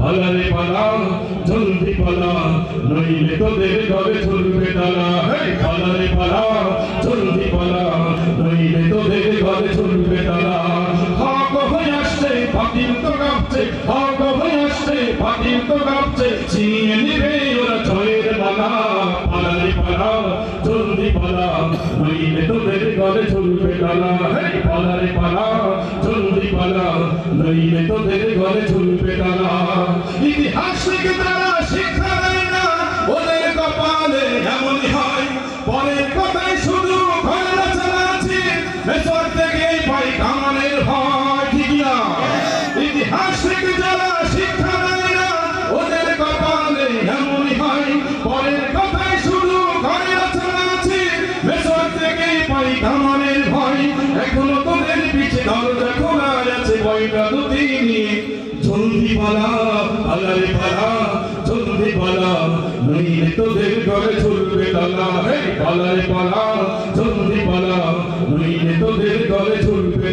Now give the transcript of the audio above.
পালারে পালা জলদি পালা নইলে তোদের ঘরে তালা। হেই, পালারে পালা জলদি পালা নইলে চলবে তালা। হক হয়ে আসছে ফাটিল তো কাঁপছে হক হয়ে আসছে তো কাঁপছে ছিনিয়ে নিবে ওরা ছয়ের পালা পালা নইলে ঘরে তালা। হেই, পালারে পালা পালা নইলে তালা। ইতিহাস থেকে তারা শিক্ষা দেয় না, ওদের কপালে এমনই হয়। পরের কথাই শুধু ঘরে নাচানাচি মেসর থেকে পাই কামানের ভয় ঠিক না? ইতিহাস থেকে যারা শিক্ষা দেয় না, ওদের কপালে এমনই হয়। পরের কথাই শুধু ঘরে নাচানাচি মেসর থেকে পাই কামানের ভয়। এখনও তোদের পিছে দরজা খোলা আছে, বইটা দুটি জলদি পালা। ভালারে ভালা চলবে ভালা নইলে তোদের ঘরে চলবে তালা। হে ভালারে ভালা চলবে ভালা নইলে তোদের ঘরে চলবে